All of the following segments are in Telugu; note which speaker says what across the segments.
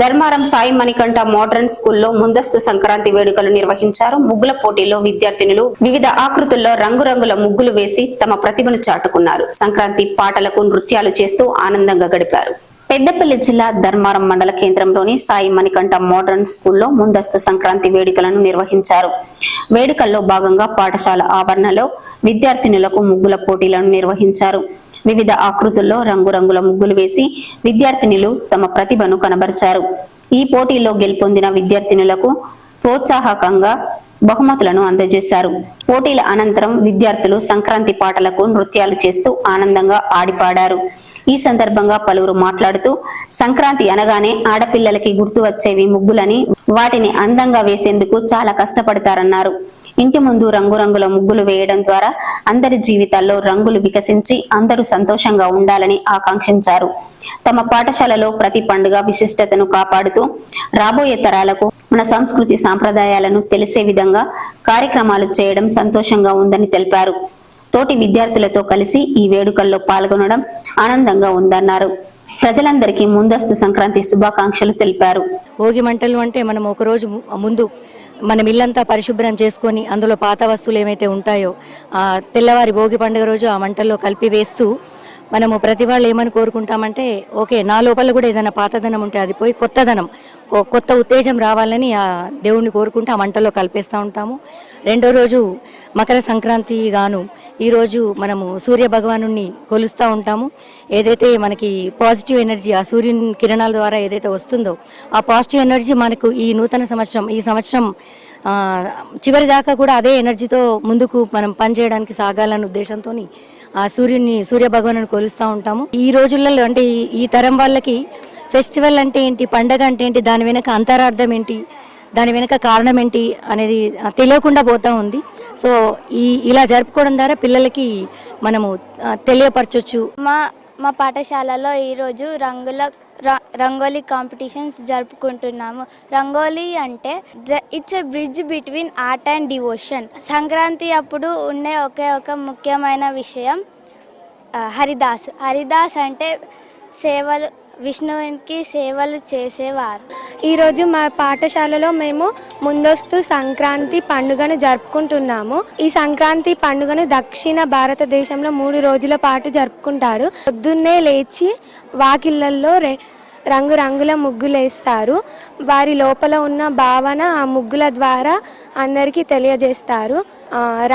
Speaker 1: ధర్మారం సాయి మణికంఠ మోడర్న్ స్కూల్లో ముందస్తు సంక్రాంతి వేడుకలు నిర్వహించారు. ముగ్గుల పోటీలో విద్యార్థినులు వివిధ ఆకృతుల్లో రంగురంగుల ముగ్గులు వేసి తమ ప్రతిభను చాటుకున్నారు. సంక్రాంతి పాటలకు నృత్యాలు చేస్తూ ఆనందంగా గడిపారు. పెద్దపల్లి జిల్లా ధర్మారం మండల కేంద్రంలోని సాయి మణికంఠ మోడర్న్ స్కూల్లో ముందస్తు సంక్రాంతి వేడుకలను నిర్వహించారు. వేడుకల్లో భాగంగా పాఠశాల ఆవరణలో విద్యార్థినులకు ముగ్గుల పోటీలను నిర్వహించారు. వివిధ ఆకృతుల్లో రంగురంగుల ముగ్గులు వేసి విద్యార్థినులు తమ ప్రతిభను కనబరిచారు. ఈ పోటీలో గెలుపొందిన విద్యార్థినులకు ప్రోత్సాహకంగా బహుమతులను అందజేశారు. పోటీల అనంతరం విద్యార్థులు సంక్రాంతి పాటలకు నృత్యాలు చేస్తూ ఆనందంగా ఆడిపాడారు. ఈ సందర్భంగా పలువురు మాట్లాడుతూ సంక్రాంతి అనగానే ఆడపిల్లలకి గుర్తు వచ్చేవి ముగ్గులని వాటిని అందంగా వేసేందుకు చాలా కష్టపడతారన్నారు. ఇంటి ముందు రంగురంగుల ముగ్గులు వేయడం ద్వారా అందరి జీవితాల్లో రంగులు వికసించి అందరూ సంతోషంగా ఉండాలని ఆకాంక్షించారు. తమ పాఠశాలలో ప్రతి పండుగ విశిష్టతను కాపాడుతూ రాబోయే తరాలకు మన సంస్కృతి సాంప్రదాయాలను తెలిసే విధంగా కార్యక్రమాలు చేయడం సంతోషంగా ఉందని తెలిపారు. తోటి విద్యార్థులతో కలిసి ఈ వేడుకల్లో పాల్గొనడం ఆనందంగా ఉందన్నారు. ప్రజలందరికీ ముందస్తు సంక్రాంతి శుభాకాంక్షలు తెలిపారు.
Speaker 2: భోగి మంటలు అంటే మనం ఒక రోజు ముందు మనం ఇల్లంతా పరిశుభ్రం చేసుకొని అందులో పాత వస్తువులు ఏమైతే ఉంటాయో తెల్లవారి భోగి పండుగ రోజు ఆ మంటల్లో కలిపి వేస్తూ మనము ప్రతి వాళ్ళు ఏమని కోరుకుంటామంటే ఓకే నా లోపల కూడా ఏదైనా పాతదనం ఉంటే అది పోయి కొత్తదనం కొత్త ఉత్తేజం రావాలని ఆ దేవుణ్ణి కోరుకుంటూ ఆ మంటలో కలిపేస్తూ ఉంటాము. రెండో రోజు మకర సంక్రాంతి గాను ఈరోజు మనము సూర్య భగవాను కొలుస్తూ ఉంటాము. ఏదైతే మనకి పాజిటివ్ ఎనర్జీ ఆ సూర్యుని కిరణాల ద్వారా ఏదైతే వస్తుందో ఆ పాజిటివ్ ఎనర్జీ మనకు ఈ నూతన సంవత్సరం ఈ సంవత్సరం చివరి దాకా కూడా అదే ఎనర్జీతో ముందుకు మనం పనిచేయడానికి సాగాలన్న ఉద్దేశంతో ఆ సూర్యుని సూర్య భగవాను కొలుస్తూ ఉంటాము. ఈ రోజులలో అంటే ఈ- తరం వాళ్ళకి ఫెస్టివల్ అంటే ఏంటి పండగ అంటే ఏంటి దాని వెనక అంతరార్థం ఏంటి దాని వెనక కారణం ఏంటి అనేది తెలియకుండా పోతూ ఉంది. సో ఈ ఇలా జరుపుకోవడం ద్వారా పిల్లలకి మనము తెలియపరచవచ్చు తెలియపరచొచ్చు.
Speaker 3: మా మా పాఠశాలలో ఈరోజు రంగుల రంగోలీ కాంపిటీషన్స్ జరుపుకుంటున్నాము. రంగోలీ అంటే it's a bridge between art and devotion Sankranti అప్పుడు ఉండే ఒకే ఒక ముఖ్యమైన విషయం హరిదాస్. హరిదాస్ అంటే సేవలు విష్ణువునికి సేవలు చేసేవారు.
Speaker 4: ఈరోజు మా పాఠశాలలో మేము ముందస్తు సంక్రాంతి పండుగను జరుపుకుంటున్నాము. ఈ సంక్రాంతి పండుగను దక్షిణ భారతదేశంలో మూడు రోజుల పాటు జరుపుకుంటారు. పొద్దున్నే లేచి వాకిళ్ళల్లో రంగురంగుల ముగ్గులేస్తారు. వారి లోపల ఉన్న భావన ఆ ముగ్గుల ద్వారా అందరికీ తెలియజేస్తారు. ఆ,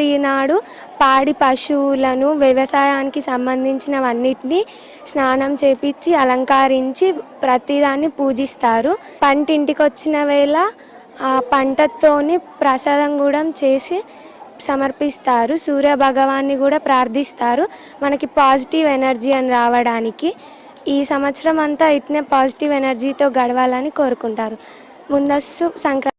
Speaker 4: ఈనాడు పాడి పశువులను వ్యవసాయానికి సంబంధించినవన్నిటిని స్నానం చేపించి అలంకరించి ప్రతిదాన్ని పూజిస్తారు. పంటింటికి వచ్చిన వేళ ఆ పంటతోని ప్రసాదం కూడా చేసి సమర్పిస్తారు. సూర్య భగవాన్ని కూడా ప్రార్థిస్తారు. మనకి పాజిటివ్ ఎనర్జీ అని రావడానికి. ఈ సంవత్సరం అంతా ఇట్నే పాజిటివ్ ఎనర్జీతో గడవాలని కోరుకుంటారు. ముందస్తు సంక్రాంతి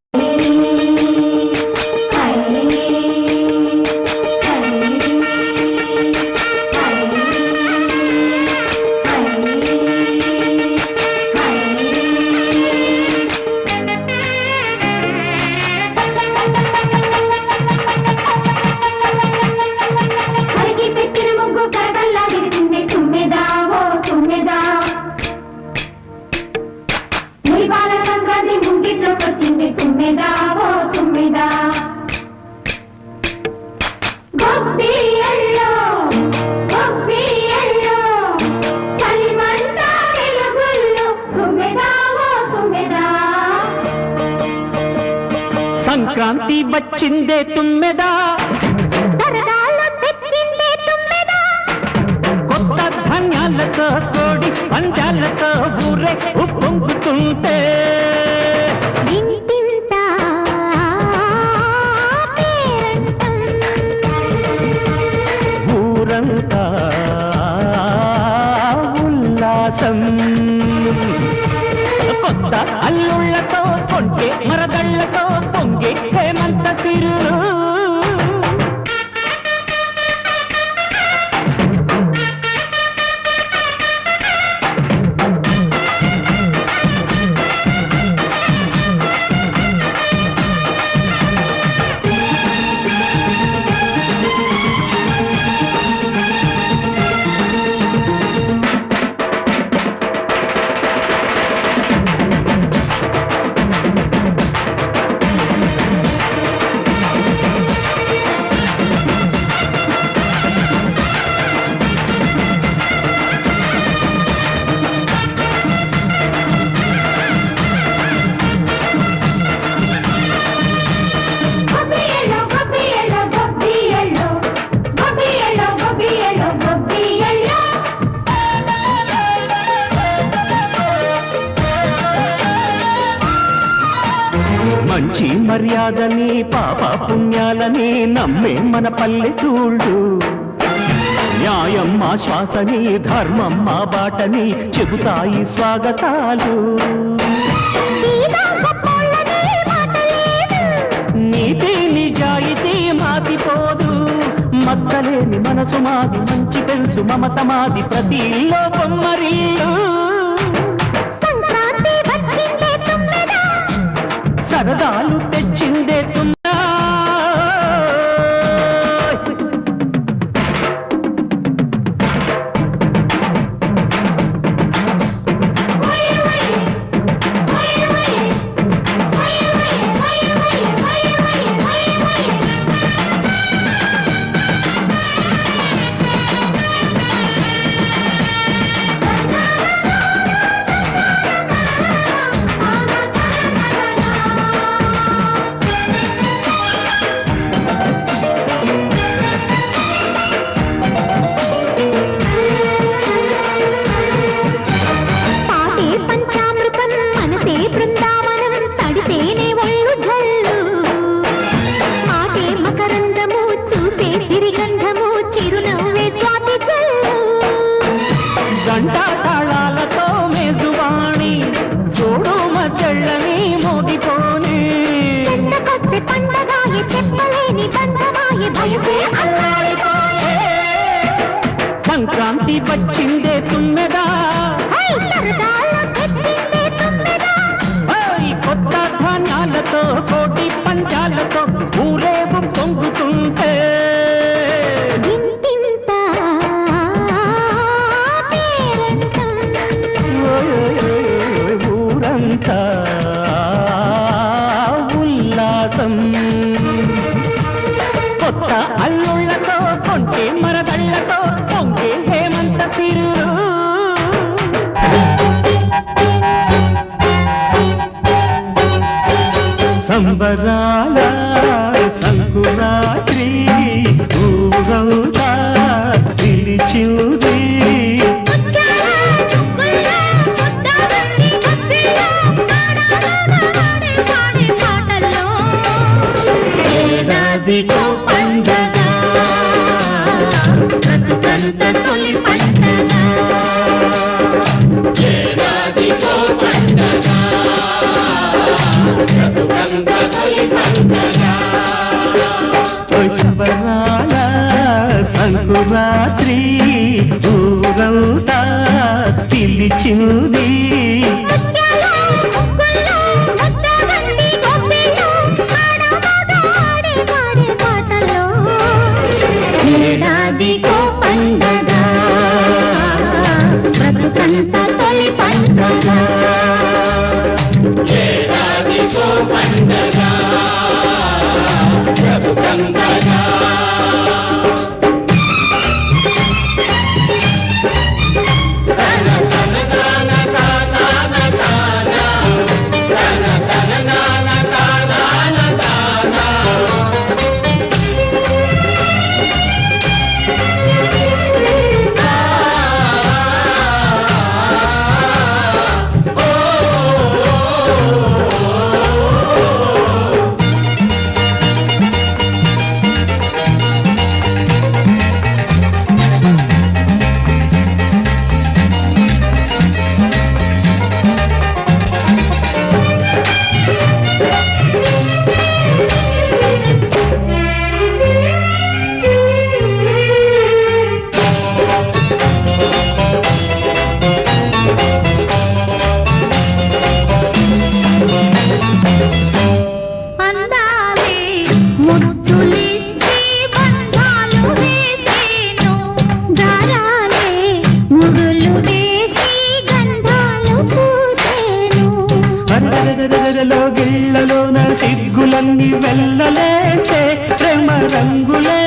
Speaker 5: సంక్రాంతి వచ్చిందే తుమ్మెదా?
Speaker 6: కొత్త ధాన్యాలతో కోడి పంచాలతో ఊరే ఉప్పొంగుతుంటే. ఊరంతా ఉల్లాసం. కొత్త అల్లుళ్ళతో కొంటే మరదళ్ళతో फिर మంచి మర్యాదని పాప పుణ్యాలని నమ్మే మన పల్లెటూళ్ళు. న్యాయం మా శ్వాసని ధర్మం మా బాటని చెబుతాయి స్వాగతాలు. నీతి నిజాయితీ మాసిపోదు. మచ్చలేని మనసు మాది మంచి పెంచు మమత మాది ప్రతి ఇల్లో బొమ్మరిల్లు
Speaker 5: ಪರದಾಲು
Speaker 6: సంక్రాంతి వచ్చిందే తుమ్మెదా? కొత్త ధాన్యాలతో కోటి పంచాలతో ఊరేగు పొంగుతుంటే. ఊరంతా. సంబరాల సంకురాత్రి ఊరంతా పిలిచింది ఏడాదికో పండగ బ్రతుకంత సంబరాల సంకురాత్రి ఊరంతా పిలిచింది.
Speaker 5: ఏడాదికో పండగ బ్రతుకంత తొలి పండగ.
Speaker 6: ఏడాదికో పండగ రంగుల